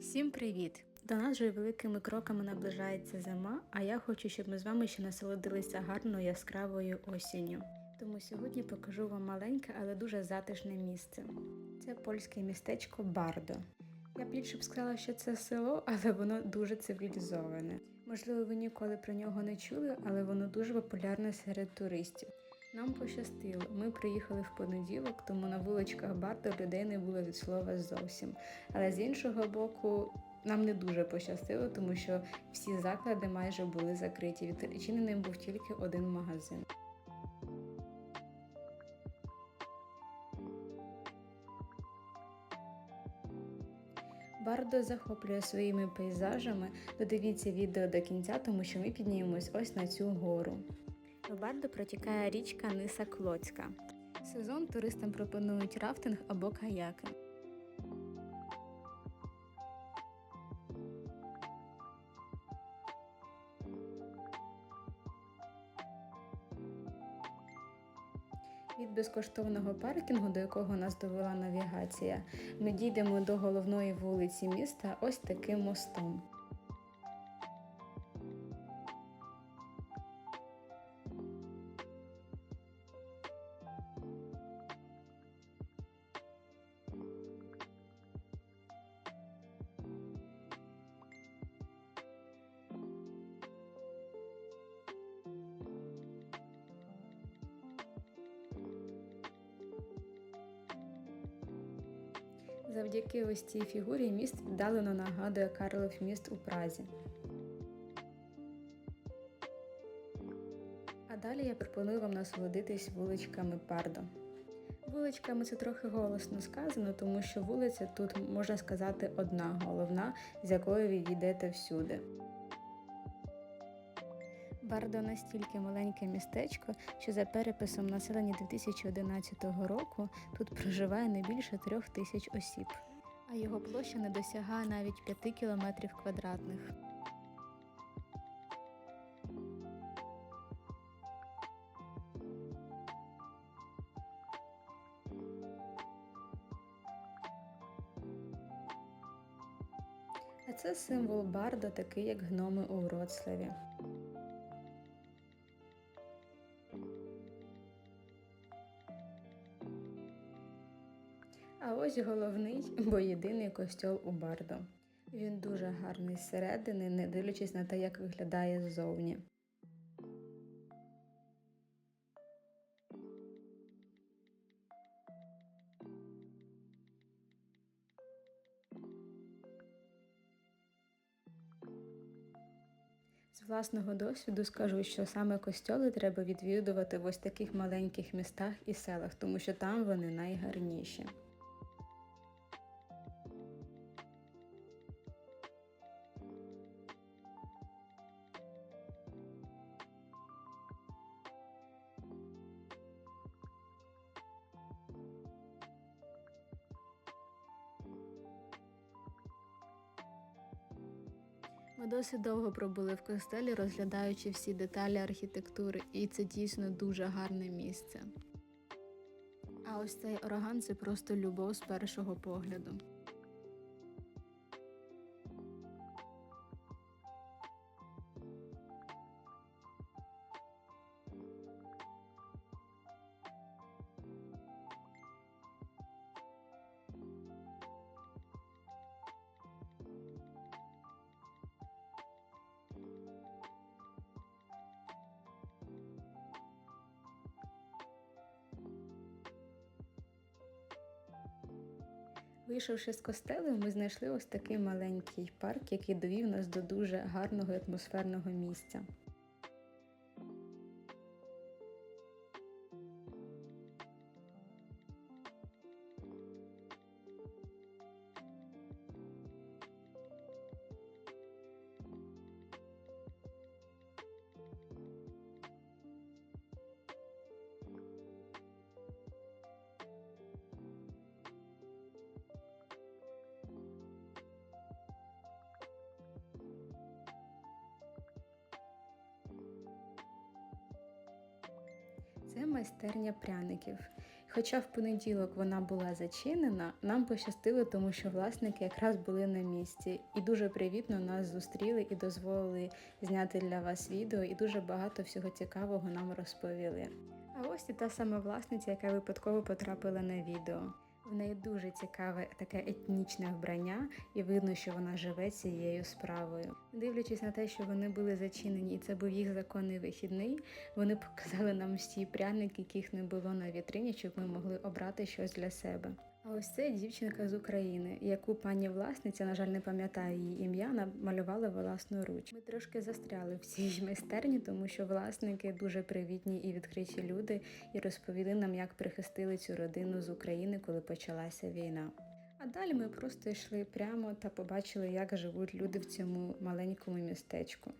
Всім привіт! До нас вже великими кроками наближається зима, а я хочу, щоб ми з вами ще насолодилися гарною яскравою осінню. Тому сьогодні покажу вам маленьке, але дуже затишне місце. Це польське містечко Бардо. Я більше б сказала, що це село, але воно дуже цивілізоване. Можливо, ви ніколи про нього не чули, але воно дуже популярне серед туристів. Нам пощастило. Ми приїхали в понеділок, тому на вуличках Бардо людей не було від слова зовсім. Але з іншого боку, нам не дуже пощастило, тому що всі заклади майже були закриті. Відчиненим був тільки один магазин. Бардо захоплює своїми пейзажами. Додивіться відео до кінця, тому що ми піднімемось ось на цю гору. В Бардо протікає річка Ниса Клоцька. Сезон туристам пропонують рафтинг або каяки. Від безкоштовного паркінгу, до якого нас довела навігація, ми дійдемо до головної вулиці міста ось таким мостом. Завдяки ось цій фігурі міст віддалено нагадує Карлов міст у Празі. А далі я пропоную вам насолодитись вуличками Пардо. Вуличками це трохи голосно сказано, тому що вулиця тут можна сказати одна головна, з якою ви йдете всюди. Бардо настільки маленьке містечко, що за переписом населення 2011 року тут проживає не більше трьох тисяч осіб, а його площа не досягає навіть 5 кілометрів квадратних. А це символ Бардо, такий як гноми у Вроцлаві. А ось головний, бо єдиний костьол у Бардо. Він дуже гарний зсередини, не дивлячись на те, як виглядає ззовні. З власного досвіду скажу, що саме костьоли треба відвідувати в ось таких маленьких містах і селах, тому що там вони найгарніші. Ми досить довго пробули в костелі, розглядаючи всі деталі архітектури, і це дійсно дуже гарне місце. А ось цей орган це просто любов з першого погляду. Вийшовши з костелу, ми знайшли ось такий маленький парк, який довів нас до дуже гарного атмосферного місця. Це майстерня пряників. Хоча в понеділок вона була зачинена, нам пощастило, тому що власники якраз були на місці і дуже привітно нас зустріли і дозволили зняти для вас відео, і дуже багато всього цікавого нам розповіли. А ось і та сама власниця, яка випадково потрапила на відео. В неї дуже цікаве таке етнічне вбрання, і видно, що вона живе цією справою. Дивлячись на те, що вони були зачинені, і це був їх законний вихідний. Вони показали нам всі пряники, яких не було на вітрині, щоб ми могли обрати щось для себе. А ось це дівчинка з України, яку пані власниця, на жаль, не пам'ятаю її ім'я, намалювала власноруч. Ми трошки застряли в цій майстерні, тому що власники дуже привітні і відкриті люди, і розповіли нам, як прихистили цю родину з України, коли почалася війна. А далі ми просто йшли прямо та побачили, як живуть люди в цьому маленькому містечку.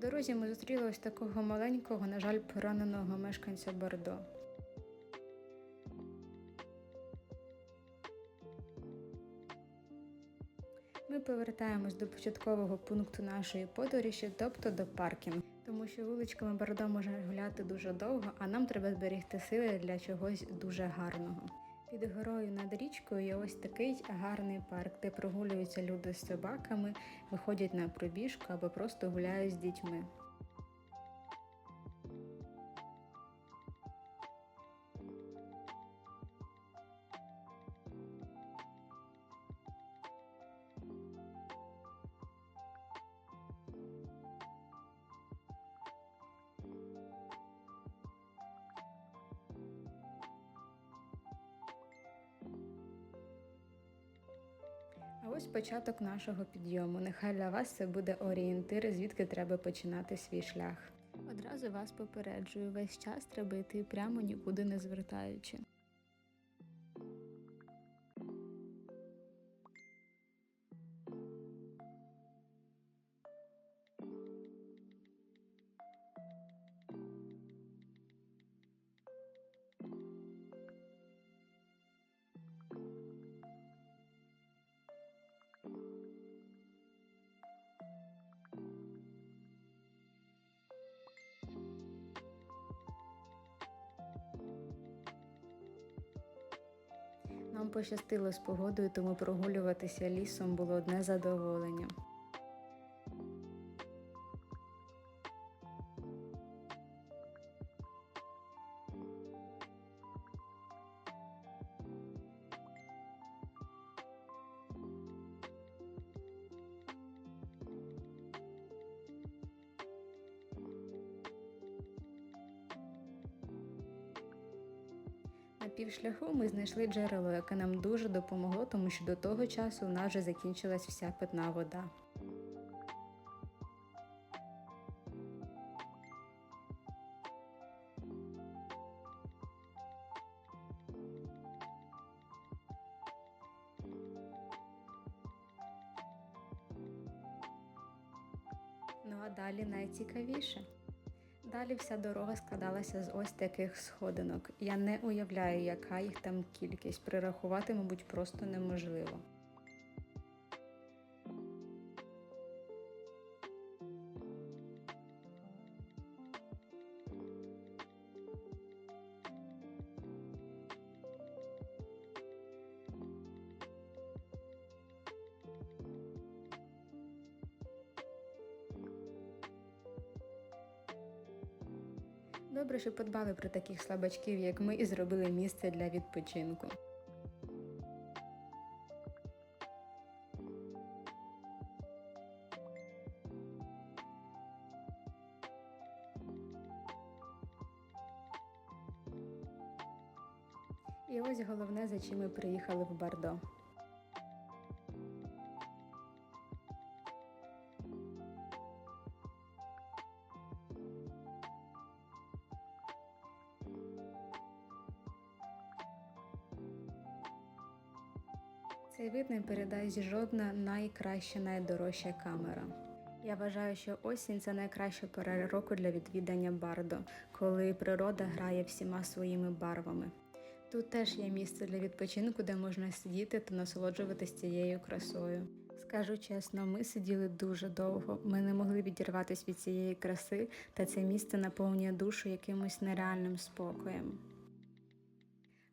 Дорозі ми зустріли ось такого маленького, на жаль, пораненого мешканця Бордо. Ми повертаємось до початкового пункту нашої подорожі, тобто до паркінгу. Тому що вуличками Бордо можна гуляти дуже довго, а нам треба зберегти сили для чогось дуже гарного. Під горою над річкою є ось такий гарний парк, де прогулюються люди з собаками, виходять на пробіжку або просто гуляють з дітьми. Ось початок нашого підйому. Нехай для вас це буде орієнтир, звідки треба починати свій шлях. Одразу вас попереджую, весь час треба йти прямо нікуди не звертаючи. Нам пощастило з погодою, тому прогулюватися лісом було одне задоволення. Півшляху ми знайшли джерело, яке нам дуже допомогло, тому що до того часу в нас вже закінчилась вся питна вода. Ну а далі найцікавіше. Далі вся дорога складалася з ось таких сходинок. Я не уявляю, яка їх там кількість. Прирахувати, мабуть, просто неможливо. Добре, що подбали про таких слабачків, як ми, і зробили місце для відпочинку. І ось головне, за чим ми приїхали в Бардо. Цей вид не передасть жодна найкраща, найдорожча камера. Я вважаю, що осінь це найкраща пора року для відвідання бардо, коли природа грає всіма своїми барвами. Тут теж є місце для відпочинку, де можна сидіти та насолоджуватись цією красою. Скажу чесно, ми сиділи дуже довго. Ми не могли відірватися від цієї краси, та це місце наповнює душу якимось нереальним спокоєм.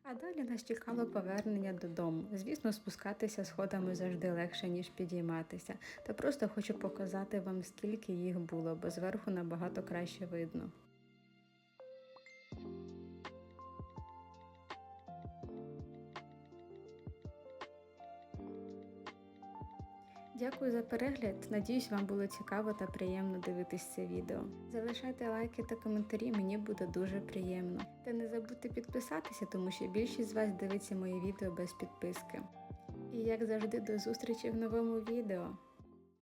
А далі нас чекало повернення додому. Звісно, спускатися сходами завжди легше, ніж підійматися. Та просто хочу показати вам, скільки їх було, бо зверху набагато краще видно. Дякую за перегляд. Надіюсь, вам було цікаво та приємно дивитись це відео. Залишайте лайки та коментарі, мені буде дуже приємно. Та не забудьте підписатися, тому що більшість з вас дивиться мої відео без підписки. І як завжди, до зустрічі в новому відео.